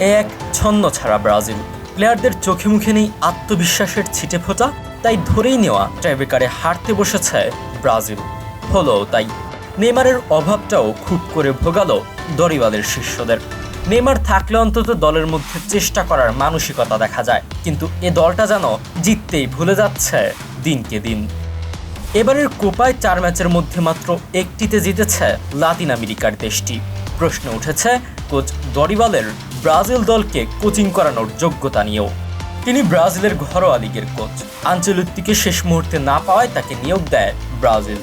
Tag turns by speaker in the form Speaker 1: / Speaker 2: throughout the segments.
Speaker 1: এক ছন্ন ছাড়া ব্রাজিল। প্লেয়ারদের চোখে মুখে নেই আত্মবিশ্বাসের ছিটে ফোটা, তাই ধরেই নেওয়া ট্রাইবেকারে হারতে বসেছে ব্রাজিল। হলো তাই। নেইমারের অভাবটাও খুব করে ভোগালো দরিওয়ালের শিষ্যদের নেমার থাকলে অন্তত দলের মধ্যে চেষ্টা করার মানসিকতা দেখা যায়, কিন্তু এ দলটা যেন জিততেই ভুলে যাচ্ছে দিনকে দিন। এবারের কোপায় চার ম্যাচের মধ্যে মাত্র একটিতে জিতেছে লাতিন আমেরিকার দেশটি। প্রশ্ন উঠেছে, কোচ দরিবালের ব্রাজিল দলকে কোচিং করানোর যোগ্যতা নিয়েও। তিনি ব্রাজিলের ঘরোয়া লিগের কোচ। আঞ্চলিকটিকে শেষ মুহূর্তে না পাওয়ায় তাকে নিয়োগ দেয় ব্রাজিল।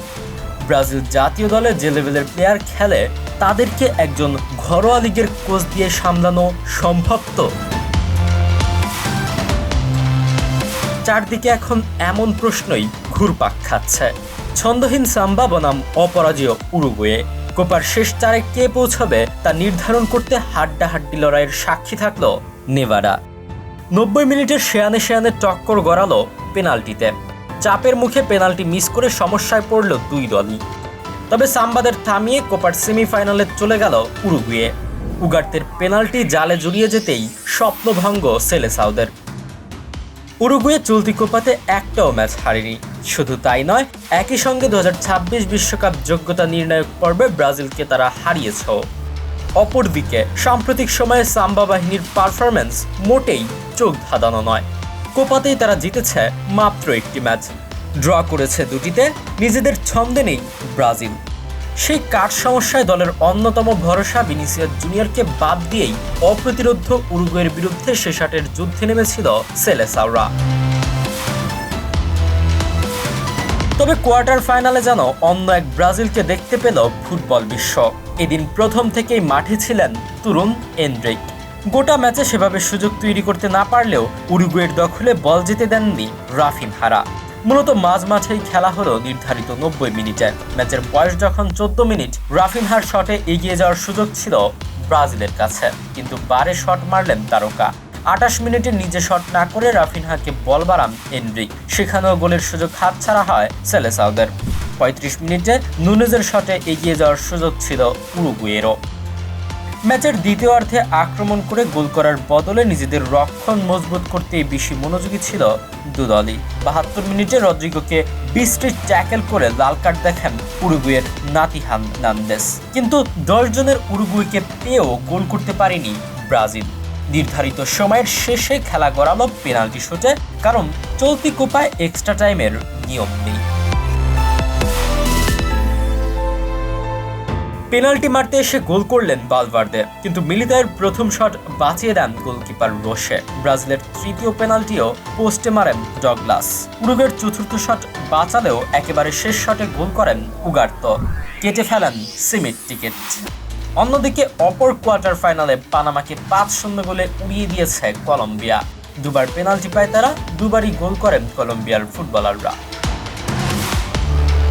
Speaker 1: ব্রাজিল জাতীয় দলে যে লেভেলের প্লেয়ার খেলে, তাদেরকে একজন ঘরোয়া লিগের কোচ দিয়ে সামলানো সম্ভব তো? চারদিকে এখন এমন প্রশ্নই ঘুরপাক খাচ্ছে। ছন্দহীন সাম্বা বনাম অপরাজয় উরুগুয়ে। কোপার শেষ চারে কে পৌঁছাবে তা নির্ধারণ করতে হাড্ডাহাড্ডি লড়াইয়ের সাক্ষী থাকল নেভাডা। নব্বই মিনিটের শেয়ানে শেয়ানে টক্কর গড়ালো পেনাল্টিতে। চাপের মুখে পেনাল্টি মিস করে সমস্যায় পড়ল দুই দলই তবে সাম্বাদের থামিয়ে কোপার সেমিফাইনালে চলে গেল উরুগুয়ে। উগার্তের পেনাল্টি জালে জড়িয়ে যেতেই স্বপ্নভঙ্গ সেলেসাউদের উরুগুয়ে চলতি কোপাতে একটাও ম্যাচ হারেনি। শুধু তাই নয়, একই সঙ্গে দু বিশ্বকাপ যোগ্যতা নির্ণায়ক পর্বে ব্রাজিলকে তারা হারিয়েছে অপরদিকে, সাম্প্রতিক সময়ে সাম্বা বাহিনীর পারফরম্যান্স মোটেই চোখ ধাঁধানো নয়। কোপাতেই তারা জিতেছে মাত্র একটি ম্যাচ। ড্র করেছে দুটিতে, নিজেদের ছন্দে নেই ব্রাজিল। সেই কাঠ সমস্যায় দলের অন্যতম ভরসা ভিনিসিয়াস জুনিয়রকে বাদ দিয়েই অপ্রতিরোধ উরুগুয়ের বিরুদ্ধে শেষাটের যুদ্ধে নেমেছিল সেলেসাওরা। তবে কোয়ার্টার ফাইনালে যেন অন্য এক ব্রাজিলকে দেখতে পেল ফুটবল বিশ্ব। এদিন প্রথম থেকেই মাঠে ছিলেন তরুণ এন্ড্রিক। গোটা ম্যাচে সেভাবে সুযোগ তৈরি করতে না পারলেও উরুগুয়ের দখলে বল জিতে দেননি রাফিন হারা মূলত মাঝ মাঠেই খেলা হলো নির্ধারিত নব্বই মিনিটে। ম্যাচের বয়স যখন চোদ্দ মিনিট, রাফিনহার শটে এগিয়ে যাওয়ার সুযোগ ছিল ব্রাজিলের কাছে। কিন্তু বারে শট মারলেন তারকা। আটাশ মিনিটে নিজে শট না করে রাফিনহাকে বল বাড়ান এনরিক সেখানেও গোলের সুযোগ হাতছাড়া হয় সেলেসাউদের পঁয়ত্রিশ মিনিটে নুনেজের শটে এগিয়ে যাওয়ার সুযোগ ছিল উরুগুয়েরও। ম্যাচের দ্বিতীয় অর্ধে আক্রমণ করে গোল করার বদলে নিজেদের রক্ষণ মজবুত করতে বেশি মনোযোগী ছিল দুদলই। বাহাত্তর মিনিটে রদ্রিগোকে বিশটি ট্যাকেল করে লাল কার্ড দেখেন উরুগুয়ের নাতিহান নান্দেস। কিন্তু দশ জনের উরুগুইকে পেয়েও গোল করতে পারেনি ব্রাজিল। নির্ধারিত সময়ের শেষে খেলা গড়ালো পেনাল্টি শুটে, কারণ চলতি কোপায় এক্সট্রা টাইমের নিয়ম নেই। পেনাল্টি মারতে এসে গোল করলেন বালভার্দে, কিন্তু মিলিতায়ের প্রথম শট বাঁচিয়ে দেন গোলকিপার রোশে। ব্রাজিলের তৃতীয় পেনাল্টিও পোস্টে মারেন ডগলাস। উরুগের চতুর্থ শট বাঁচালেও একেবারে শেষ শটে গোল করেন উগার্ত। কেটে ফেলেন সিমিট টিকিট। অন্যদিকে অপর কোয়ার্টার ফাইনালে পানামাকে পাঁচ শূন্য গোলে উড়িয়ে দিয়েছে কলম্বিয়া। দুবার পেনাল্টি পায় তারা, দুবারই গোল করেন কলম্বিয়ার ফুটবলাররা।